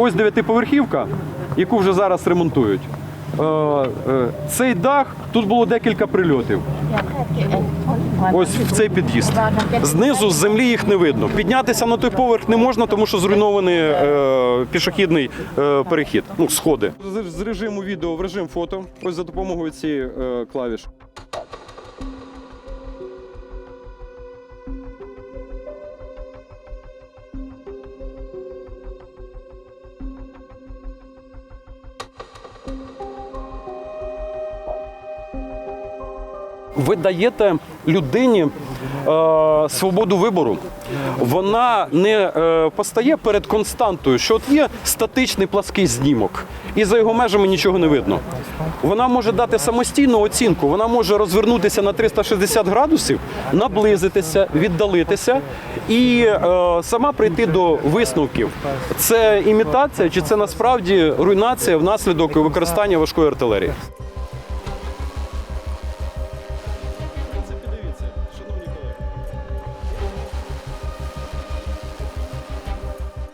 Ось дев'ятиповерхівка, яку вже зараз ремонтують. Е, е, Цей дах, тут було декілька прильотів. Ось в цей під'їзд. Знизу з землі їх не видно. Піднятися на той поверх не можна, тому що зруйнований е, пішохідний е, перехід. Ну, сходи. З, режиму відео в режим фото. Ось за допомогою цієї е, клавіші. Ви даєте людині е, свободу вибору. Вона не е, постає перед константою, що от є статичний плаский знімок, і за його межами нічого не видно. Вона може дати самостійну оцінку, вона може розвернутися на 360 градусів, наблизитися, віддалитися і е, сама прийти до висновків. Це імітація чи це насправді руйнація внаслідок використання важкої артилерії.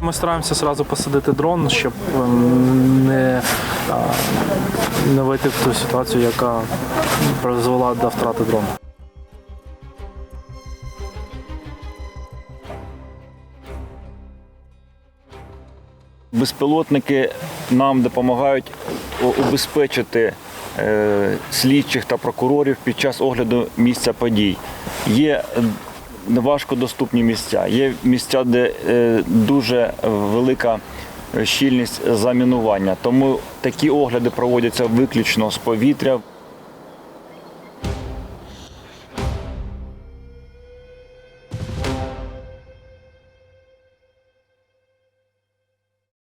Ми стараємося одразу посадити дрон, щоб ем, не, не вийти в ту ситуацію, яка призвела до втрати дрона. Безпілотники нам допомагають убезпечити е, слідчих та прокурорів під час огляду місця подій. Є важкодоступні місця, є місця, де е, дуже велика щільність замінування. Тому такі огляди проводяться виключно з повітря.